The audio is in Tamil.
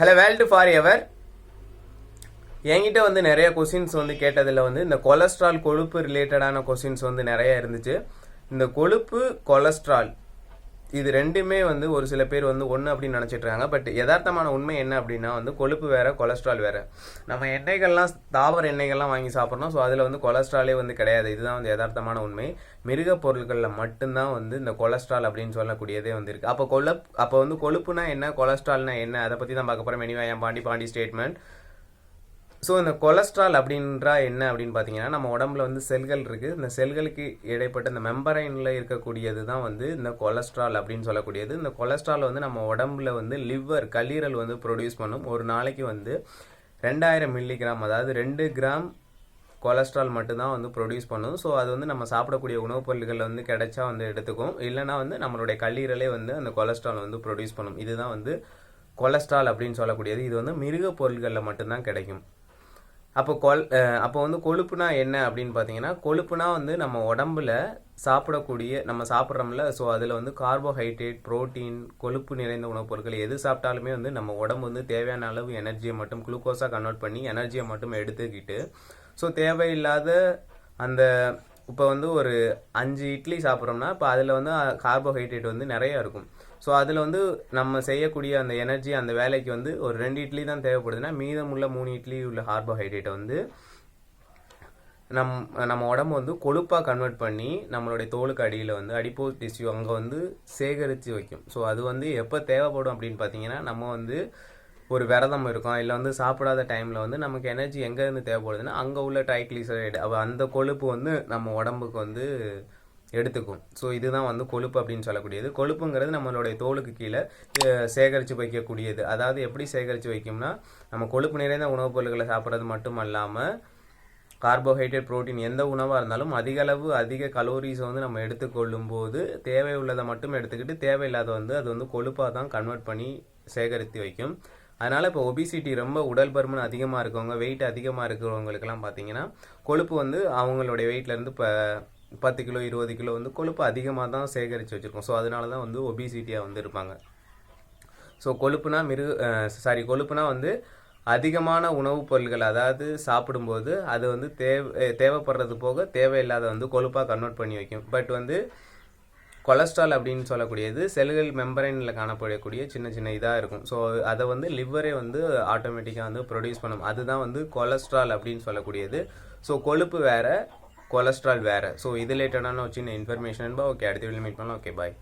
ஹலோ வேல்டு ஃபார் எவர் என்கிட்ட வந்து நிறைய கொஷின்ஸ் வந்து கேட்டதில் வந்து இந்த கொலஸ்ட்ரால் கொழுப்பு ரிலேட்டடான கொஷின்ஸ் வந்து நிறைய இருந்துச்சு. இந்த கொழுப்பு கொலஸ்ட்ரால் இது ரெண்டுமே வந்து ஒரு சில பேர் வந்து ஒன்று அப்படின்னு நினச்சிட்டு இருக்காங்க பட் யதார்த்தமான உண்மை என்ன அப்படின்னா வந்து கொழுப்பு வேறு கொலஸ்ட்ரால் வேறு. நம்ம எண்ணெய்கள்லாம் தாவர எண்ணெய்கள்லாம் வாங்கி சாப்பிட்றோம். ஸோ அதில் வந்து கொலஸ்ட்ராலே வந்து கிடையாது. இதுதான் வந்து யதார்த்தமான உண்மை. மிருக பொருட்களில் மட்டும்தான் வந்து இந்த கொலஸ்ட்ரால் அப்படின்னு சொல்லக்கூடியதே வந்து இருக்குது அப்போ கொல அப்போ வந்து கொழுப்புனா என்ன கொலஸ்ட்ரால்னா என்ன? அதை பற்றி தான் பார்க்க போகிறோம் மெனிவாயம் பாண்டி பாண்டி ஸ்டேட்மெண்ட் ஸோ இந்த கொலஸ்ட்ரால் அப்படின்றா என்ன அப்படின்னு பார்த்தீங்கன்னா நம்ம உடம்புல வந்து செல்கள் இருக்குது இந்த செல்களுக்கு இடைப்பட்ட இந்த மெம்பரைனில் இருக்கக்கூடியது தான் வந்து இந்த கொலஸ்ட்ரால் அப்படின்னு சொல்லக்கூடியது. இந்த கொலஸ்ட்ரால் வந்து நம்ம உடம்புல வந்து லிவர் கல்லீரல் வந்து ப்ரொடியூஸ் பண்ணும். ஒரு நாளைக்கு வந்து ரெண்டாயிரம் மில்லிகிராம் அதாவது ரெண்டு கிராம் கொலஸ்ட்ரால் மட்டும்தான் வந்து ப்ரொடியூஸ் பண்ணும். ஸோ அது வந்து நம்ம சாப்பிடக்கூடிய உணவுப் பொருட்களில் வந்து கிடைச்சா வந்து எடுத்துக்கும். இல்லைனா வந்து நம்மளுடைய கல்லீரலே வந்து அந்த கொலஸ்ட்ரால் வந்து ப்ரொடியூஸ் பண்ணும். இதுதான் வந்து கொலஸ்ட்ரால் அப்படின்னு சொல்லக்கூடியது. இது வந்து மிருக பொருட்களில் மட்டும்தான் கிடைக்கும். அப்போ கொல் அப்போ வந்து கொழுப்புனா என்ன அப்படின்னு பார்த்தீங்கன்னா கொழுப்புனா வந்து நம்ம உடம்புல சாப்பிடக்கூடிய நம்ம சாப்பிட்றோம்ல ஸோ அதில் வந்து கார்போஹைட்ரேட் புரோட்டீன் கொழுப்பு நிறைந்த உணவுப் பொருட்கள் எது சாப்பிட்டாலுமே வந்து நம்ம உடம்பு வந்து தேவையான அளவு எனர்ஜியை மட்டும் குளுக்கோஸாக கன்வெர்ட் பண்ணி எனர்ஜியை மட்டும் எடுத்துக்கிட்டு ஸோ தேவையில்லாத அந்த இப்போ வந்து ஒரு அஞ்சு இட்லி சாப்பிட்றோம்னா இப்போ அதில் வந்து கார்போஹைட்ரேட் வந்து நிறையா இருக்கும். ஸோ அதில் வந்து நம்ம செய்யக்கூடிய அந்த எனர்ஜி அந்த வேலைக்கு வந்து ஒரு ரெண்டு இட்லி தான் தேவைப்படுதுன்னா மீதமுள்ள மூணு இட்லி உள்ள கார்போஹைட்ரேட்டை வந்து நம் நம்ம உடம்பு வந்து கொழுப்பாக கன்வெர்ட் பண்ணி நம்மளுடைய தோலுக்கு அடியில் வந்து அடிப்போ டிஷ்யூ அங்கே வந்து சேகரித்து வைக்கும். ஸோ அது வந்து எப்போ தேவைப்படும் அப்படின்னு பார்த்தீங்கன்னா நம்ம வந்து ஒரு விரதம் இருக்கும் இல்லை வந்து சாப்பிடாத டைமில் வந்து நமக்கு எனர்ஜி எங்கேருந்து தேவைப்படுதுன்னா அங்கே உள்ள ட்ரைக்ளிசரைடு அந்த கொழுப்பு வந்து நம்ம உடம்புக்கு வந்து எடுத்துக்கும். ஸோ இதுதான் வந்து கொழுப்பு அப்படின்னு சொல்லக்கூடியது. கொழுப்புங்கிறது நம்மளுடைய தோலுக்கு கீழே சேகரித்து வைக்கக்கூடியது. அதாவது எப்படி சேகரித்து வைக்கும்னா நம்ம கொழுப்பு நிறைந்த உணவுப் பொருட்களை சாப்பிட்றது மட்டும் அல்லாமல் கார்போஹைட்ரேட் புரோட்டீன் எந்த உணவாக இருந்தாலும் அதிக அளவு அதிக கலோரிஸ் வந்து நம்ம எடுத்துக்கொள்ளும் போது தேவை உள்ளதை மட்டும் எடுத்துக்கிட்டு தேவையில்லாத வந்து அது வந்து கொழுப்பாக தான் கன்வெர்ட் பண்ணி சேகரித்து வைக்கும். அதனால் இப்போ ஒபிசிட்டி ரொம்ப உடல் பருமன் அதிகமாக இருக்கவங்க வெயிட் அதிகமாக இருக்கிறவங்களுக்கெல்லாம் பார்த்தீங்கன்னா கொழுப்பு வந்து அவங்களுடைய வெயிட்லேருந்து இப்போ பத்து கிலோ இருபது கிலோ வந்து கொழுப்பு அதிகமாக தான் சேகரித்து வச்சுருக்கோம். ஸோ அதனால தான் வந்து ஒபிசிட்டியாக வந்து இருப்பாங்க. ஸோ கொழுப்புனா மிருக சாரி கொழுப்புனா வந்து அதிகமான உணவுப் பொருட்கள் அதாவது சாப்பிடும்போது அது வந்து தேவை தேவைப்படுறது போக தேவையில்லாத வந்து கொழுப்பாக கன்வெர்ட் பண்ணி வைக்கும். பட் வந்து கொலஸ்ட்ரால் அப்படின்னு சொல்லக்கூடியது செல்கள் மெம்பரைனில் காணப்படக்கூடிய சின்ன சின்ன இதாக இருக்கும். ஸோ அதை வந்து லிவரே வந்து ஆட்டோமேட்டிக்காக வந்து ப்ரொடியூஸ் பண்ணும். அதுதான் வந்து கொலஸ்ட்ரால் அப்படின்னு சொல்லக்கூடியது. ஸோ கொழுப்பு வேறு கொலஸ்ட்ரால் வேறு. ஸோ இது ரிலேட்டடான ஒரு சின்ன இன்ஃபர்மேஷன் ஓகே அடுத்த வீடியோ மீட் பண்ணலாம். Okay bye